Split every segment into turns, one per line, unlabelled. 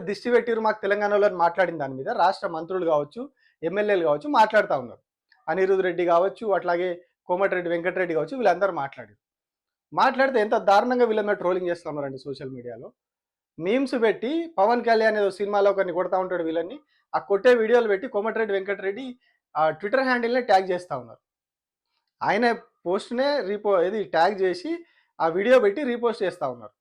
దిష్టి పెట్టిరు మాకు తెలంగాణలో అని మాట్లాడిన దాని మీద రాష్ట్ర మంత్రులు కావచ్చు ఎమ్మెల్యేలు కావచ్చు మాట్లాడుతూ ఉన్నారు. అనిరుద్ రెడ్డి కావచ్చు అట్లాగే కోమటిరెడ్డి వెంకటరెడ్డి కావచ్చు వీళ్ళందరూ మాట్లాడారు మాట్లాడితే ఎంత దారుణంగా వీళ్ళ మీద ట్రోలింగ్ చేస్తున్నారండి సోషల్ మీడియాలో. మీమ్స్ పెట్టి పవన్ కళ్యాణ్ ఏదో సినిమాలో ఒకరిని కొడతా ఉంటాడు వీళ్ళని ఆ కొట్టే వీడియోలు పెట్టి కోమటిరెడ్డి వెంకటరెడ్డి ఆ ట్విట్టర్ హ్యాండిల్నే ట్యాగ్ చేస్తూ ఉన్నారు. ఆయన పోస్ట్నే రీపో ఇది ట్యాగ్ చేసి ఆ వీడియో పెట్టి రీపోస్ట్ చేస్తూ ఉన్నారు.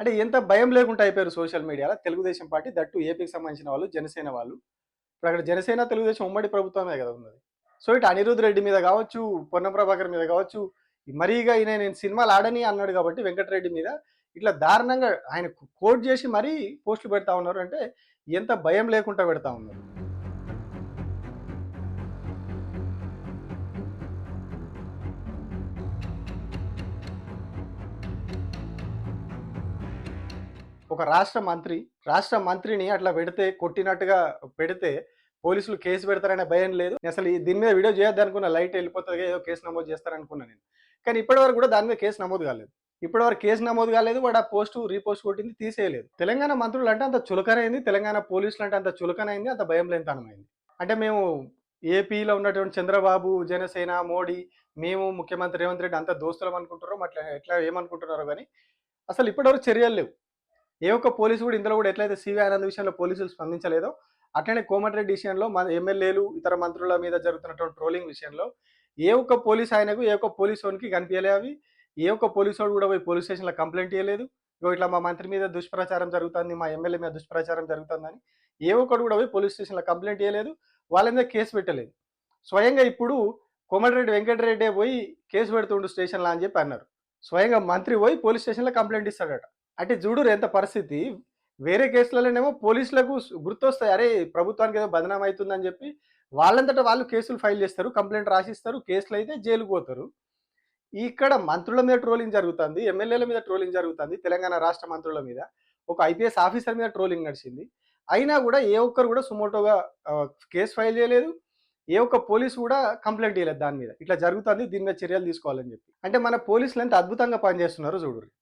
అంటే ఎంత భయం లేకుండా అయిపోయారు సోషల్ మీడియాలో. తెలుగుదేశం పార్టీ దట్టు ఏపీకి సంబంధించిన వాళ్ళు జనసేన వాళ్ళు. ఇప్పుడు అక్కడ జనసేన తెలుగుదేశం ఉమ్మడి ప్రభుత్వమే కదా ఉన్నది. సో ఇటు అనిరుద్ రెడ్డి మీద కావచ్చు పొన్న ప్రభాకర్ మీద కావచ్చు మరీగా ఈయన నేను సినిమాలు ఆడని అన్నాడు కాబట్టి వెంకటరెడ్డి మీద ఇట్లా దారుణంగా ఆయన కోట్ చేసి మరీ పోస్టులు పెడతా ఉన్నారు అంటే ఎంత భయం లేకుండా పెడతా ఉన్నారు. ఒక రాష్ట్ర మంత్రి రాష్ట్ర మంత్రిని అట్లా పెడితే కొట్టినట్టుగా పెడితే పోలీసులు కేసు పెడతారనే భయం లేదు. అసలు ఈ దీని మీద వీడియో చేయొద్దు అనుకున్న లైట్ వెళ్ళిపోతుంది ఏదో కేసు నమోదు చేస్తారనుకున్నా నేను. కానీ ఇప్పటివరకు కూడా దాని మీద కేసు నమోదు కాలేదు. ఇప్పటివరకు కేసు నమోదు కాలేదు వాడు ఆ పోస్టు రీపోస్ట్ కొట్టింది తీసేయలేదు. తెలంగాణ మంత్రులు అంటే అంత చులకనైంది తెలంగాణ పోలీసులు అంటే అంత చులకనైంది అంత భయం లేనితనమైంది అంటే మేము ఏపీలో ఉన్నటువంటి చంద్రబాబు జనసేన మోడీ మేము ముఖ్యమంత్రి రేవంత్ రెడ్డి అంత దోస్తులం అనుకుంటున్నారో అట్లా ఎట్లా ఏమనుకుంటున్నారో కానీ అసలు ఇప్పటివరకు చర్యలు లేవు. ఏ ఒక్క పోలీసు కూడా ఇందులో కూడా ఎట్లయితే సివి ఆనంద్ విషయంలో పోలీసులు స్పందించలేదో అట్లనే కోమటిరెడ్డి విషయంలో మన ఎమ్మెల్యేలు ఇతర మంత్రుల మీద జరుగుతున్నటువంటి ట్రోలింగ్ విషయంలో ఏ ఒక్క పోలీస్ ఆయనకు ఏ ఒక్క పోలీస్ వానికి కనిపించలే అవి. ఏ ఒక్క పోలీసు వాడు కూడా పోయి పోలీస్ స్టేషన్లో కంప్లైంట్ ఇవ్వలేదు ఇగో ఇట్లా మా మంత్రి మీద దుష్ప్రచారం జరుగుతుంది మా ఎమ్మెల్యే మీద దుష్ప్రచారం జరుగుతుందని ఏ ఒక్కడు కూడా పోయి పోలీస్ స్టేషన్లో కంప్లైంట్ ఇవ్వలేదు వాళ్ళ మీద కేసు పెట్టలేదు. స్వయంగా ఇప్పుడు కోమటిరెడ్డి వెంకటరెడ్డి పోయి కేసు పెడుతుండు స్టేషన్లో అని చెప్పి అన్నారు. స్వయంగా మంత్రి పోయి పోలీస్ స్టేషన్లో కంప్లైంట్ ఇస్తాడట. అంటే చూడు ఎంత పరిస్థితి. వేరే కేసులలోనేమో పోలీసులకు గుర్తొస్తాయి. అరే ప్రభుత్వానికి ఏదో బదనాం అవుతుందని చెప్పి వాళ్ళంతటా వాళ్ళు కేసులు ఫైల్ చేస్తారు కంప్లైంట్ రాసిస్తారు కేసులు అయితే జైలుకు పోతారు. ఇక్కడ మంత్రుల మీద ట్రోలింగ్ జరుగుతుంది ఎమ్మెల్యేల మీద ట్రోలింగ్ జరుగుతుంది తెలంగాణ రాష్ట్ర మంత్రుల మీద. ఒక ఐపీఎస్ ఆఫీసర్ మీద ట్రోలింగ్ నడిచింది. అయినా కూడా ఏ ఒక్కరు కూడా సుమోటోగా కేసు ఫైల్ చేయలేదు. ఏ ఒక్క పోలీసు కూడా కంప్లైంట్ చేయలేదు దాని మీద. ఇట్లా జరుగుతుంది దీని మీద చర్యలు తీసుకోవాలని చెప్పి. అంటే మన పోలీసులు ఎంత అద్భుతంగా పనిచేస్తున్నారు చూడు